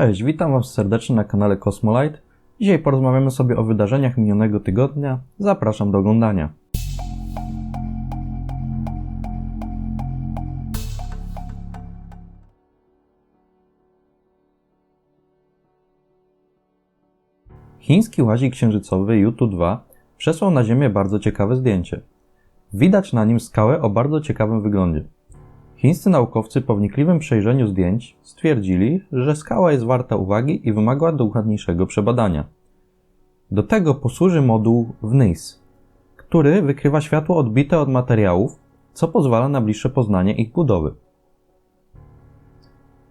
Cześć, witam Was serdecznie na kanale Cosmolite. Dzisiaj porozmawiamy sobie o wydarzeniach minionego tygodnia. Zapraszam do oglądania. Chiński łazik księżycowy Yutu-2 przesłał na Ziemię bardzo ciekawe zdjęcie. Widać na nim skałę o bardzo ciekawym wyglądzie. Chińscy naukowcy po wnikliwym przejrzeniu zdjęć stwierdzili, że skała jest warta uwagi i wymaga dokładniejszego przebadania. Do tego posłuży moduł WNIS, który wykrywa światło odbite od materiałów, co pozwala na bliższe poznanie ich budowy.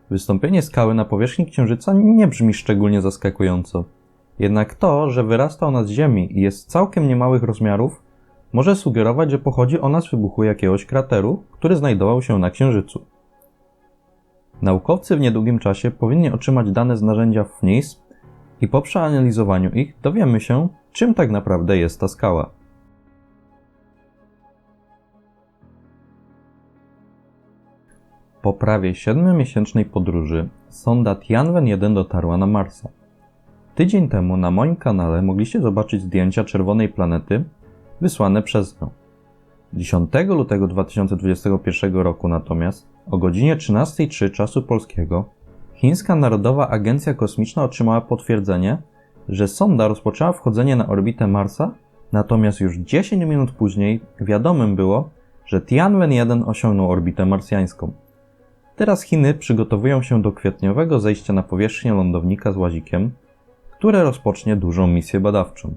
Wystąpienie skały na powierzchni Księżyca nie brzmi szczególnie zaskakująco. Jednak to, że wyrasta ona z Ziemi i jest całkiem niemałych rozmiarów, może sugerować, że pochodzi ona z wybuchu jakiegoś krateru, który znajdował się na Księżycu. Naukowcy w niedługim czasie powinni otrzymać dane z narzędzia FNIS i po przeanalizowaniu ich dowiemy się, czym tak naprawdę jest ta skała. Po prawie 7-miesięcznej podróży sonda Tianwen-1 dotarła na Marsa. Tydzień temu na moim kanale mogliście zobaczyć zdjęcia czerwonej planety wysłane przez nią. 10 lutego 2021 roku natomiast o godzinie 13.03 czasu polskiego Chińska Narodowa Agencja Kosmiczna otrzymała potwierdzenie, że sonda rozpoczęła wchodzenie na orbitę Marsa, natomiast już 10 minut później wiadomym było, że Tianwen-1 osiągnął orbitę marsjańską. Teraz Chiny przygotowują się do kwietniowego zejścia na powierzchnię lądownika z łazikiem, które rozpocznie dużą misję badawczą.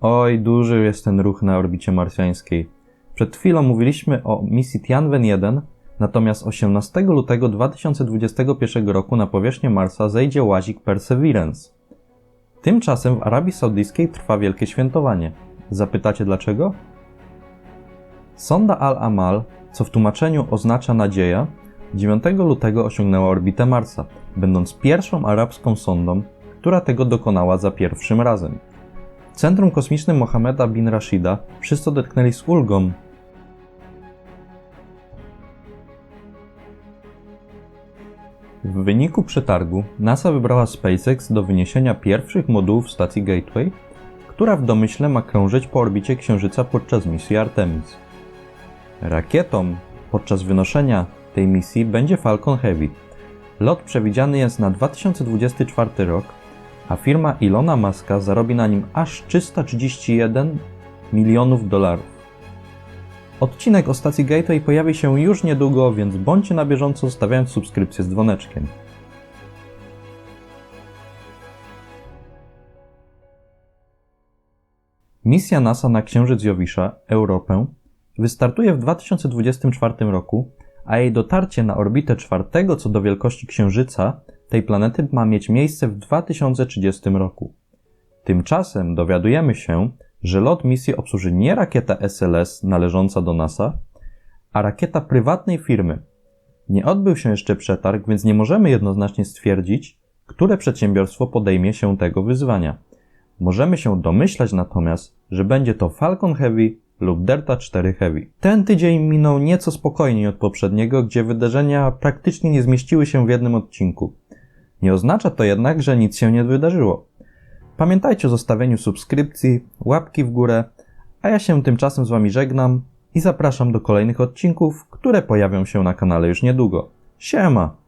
Oj, duży jest ten ruch na orbicie marsjańskiej. Przed chwilą mówiliśmy o misji Tianwen-1, natomiast 18 lutego 2021 roku na powierzchnię Marsa zejdzie łazik Perseverance. Tymczasem w Arabii Saudyjskiej trwa wielkie świętowanie. Zapytacie dlaczego? Sonda Al-Amal, co w tłumaczeniu oznacza nadzieja, 9 lutego osiągnęła orbitę Marsa, będąc pierwszą arabską sondą, która tego dokonała za pierwszym razem. Centrum Kosmicznym Mohameda bin Rashida wszyscy odetchnęli z ulgą. W wyniku przetargu NASA wybrała SpaceX do wyniesienia pierwszych modułów stacji Gateway, która w domyśle ma krążyć po orbicie Księżyca podczas misji Artemis. Rakietą podczas wynoszenia tej misji będzie Falcon Heavy. Lot przewidziany jest na 2024 rok, a firma Ilona Muska zarobi na nim aż 331 milionów dolarów. Odcinek o stacji Gateway pojawi się już niedługo, więc bądźcie na bieżąco zostawiając subskrypcję z dzwoneczkiem. Misja NASA na Księżyc Jowisza, Europę, wystartuje w 2024 roku, a jej dotarcie na orbitę czwartego co do wielkości Księżyca tej planety ma mieć miejsce w 2030 roku. Tymczasem dowiadujemy się, że lot misji obsłuży nie rakieta SLS należąca do NASA, a rakieta prywatnej firmy. Nie odbył się jeszcze przetarg, więc nie możemy jednoznacznie stwierdzić, które przedsiębiorstwo podejmie się tego wyzwania. Możemy się domyślać natomiast, że będzie to Falcon Heavy lub Delta 4 Heavy. Ten tydzień minął nieco spokojniej od poprzedniego, gdzie wydarzenia praktycznie nie zmieściły się w jednym odcinku. Nie oznacza to jednak, że nic się nie wydarzyło. Pamiętajcie o zostawieniu subskrypcji, łapki w górę, a ja się tymczasem z Wami żegnam i zapraszam do kolejnych odcinków, które pojawią się na kanale już niedługo. Siema!